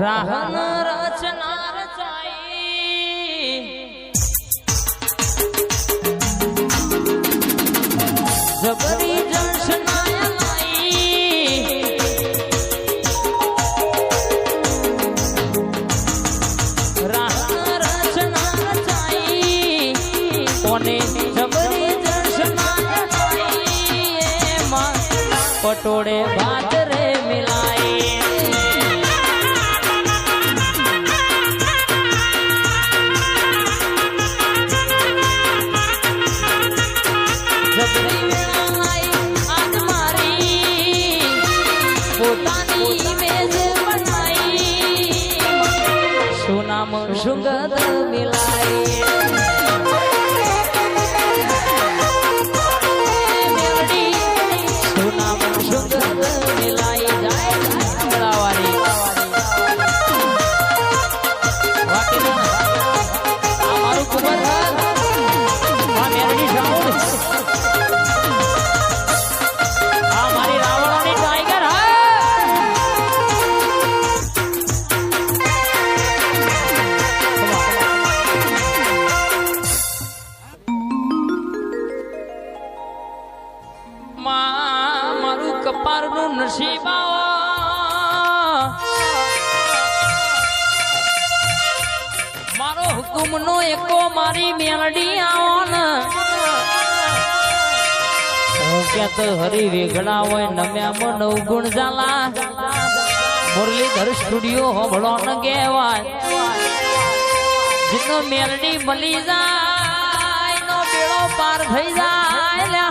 રાહન રચના રચાઈ જબરી જંશનાય લાઈ રાહન રચના રચાઈ કોને જબરી લાઈ પટોળે ભાત સુગંધ મારો એકો મારી મેલડી આવન હું ક્યાં તો હરી વેગડા હોય નમ્યામાં નવ ગુણ જાલા મુરલીધર સ્ટુડિયો હોભળો ન કહેવાય. જીનો મેલડી મળી જાય નો બેડો પાર થઈ જાય.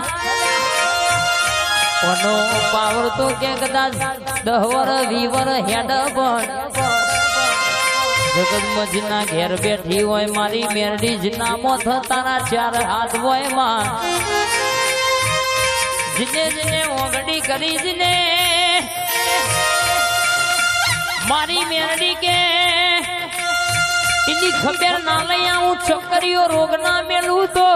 કોનો પાવર તો કે કદાચ દહવર વીવર હેડ પણ. જગતમાં જીના ઘેર બેઠી હોય મારી મેરડી જ નામો થતાના ચાર હાથ હોયમાં જીને જીને ઓગડી કરી જીને મારી મેરડી કે એની ખબર ના લઈ આવું, છોકરીઓ રોગ ના મેલું તો.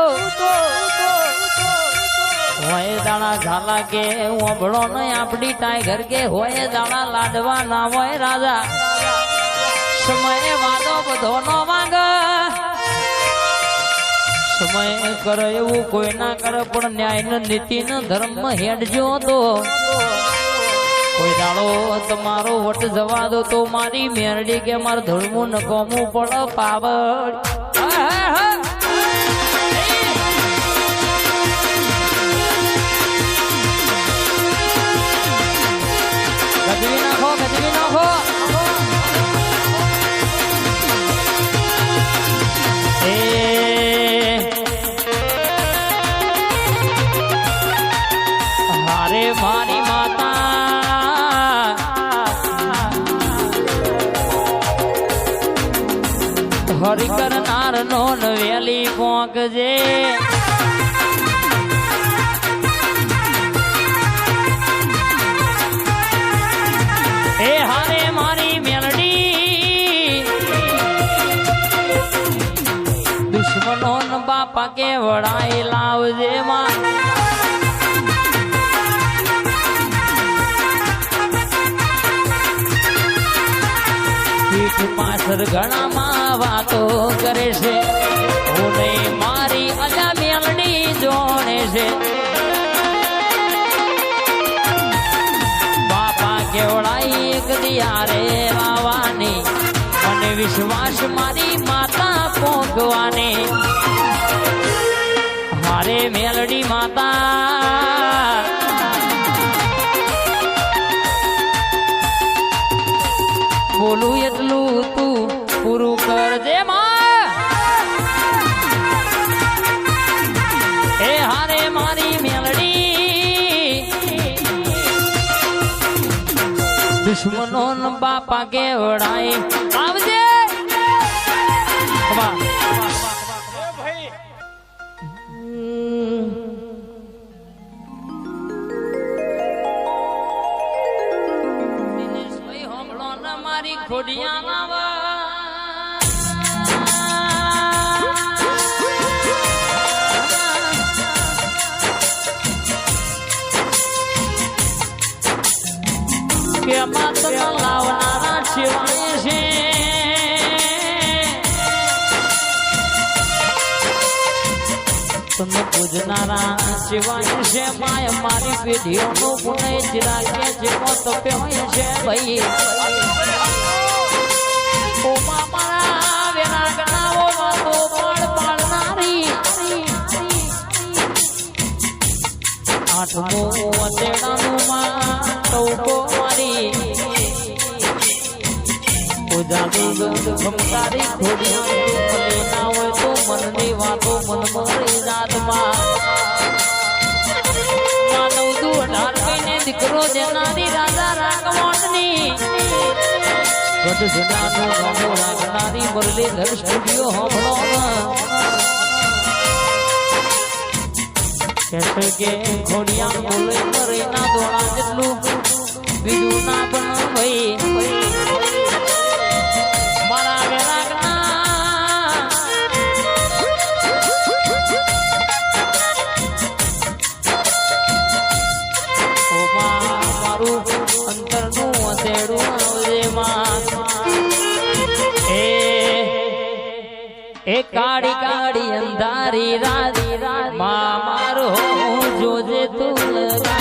હોય દાણા ઝાલા કે ઓભળો નહીં આપડી ટાઈગર કે હોય દાણા લાડવા ના હોય રાજા. સમય વાદો બધો નો માંગ સમય કરે એવું કોઈ ના કરે, પણ ન્યાય નીતિ ને ધર્મ હેડજો તો. કોઈ દાડો તમારો વટ જવા દો તો મારી મેરડી કે મારું ધર્મું ન કોમું પડ પાવડ હરિ કરનાર નો વેલી પોંકજે એ હારે મારી મેલડી. દુશ્મનો બાપા કે વડાઈ લાવજે માં પાછળ ઘણામાં વાતો કરે છે. હું મારી અજા જોડે છે. બાપા કેવડાઈ એક દિયારે વાવાની મને વિશ્વાસ મારી માતા પોગવાની. મારે મેલડી માતા ન બાપા કેવડાય આવજે મારી ખોડિયા કે માતના લાવનારા શિવાય છે તમે પૂજનારા શિવાય છે માય મારી પેઢીઓનો જ રાખે જેવો તપ્યો છે ભાઈ આઠમો વતેડાનું માં ટૌકો મારી. ઉજાગર ખમકારી ખોડિયા ભલે ના હોય તો મનની વાતો મન મારી જાતમાં. માનવ દુ અઢાર કહીને દીકરો જેનાની રાજા રાગવાણની ગઢ જનાનો સ્ટુડિયો હોમળો કહેશે કે ખોડિયા બોલે કરે ના દોડા જેટલું. બીજું ના પણ ભાઈ એ કાળી કાળી અંધારી રાધી માં મારો જોજે તું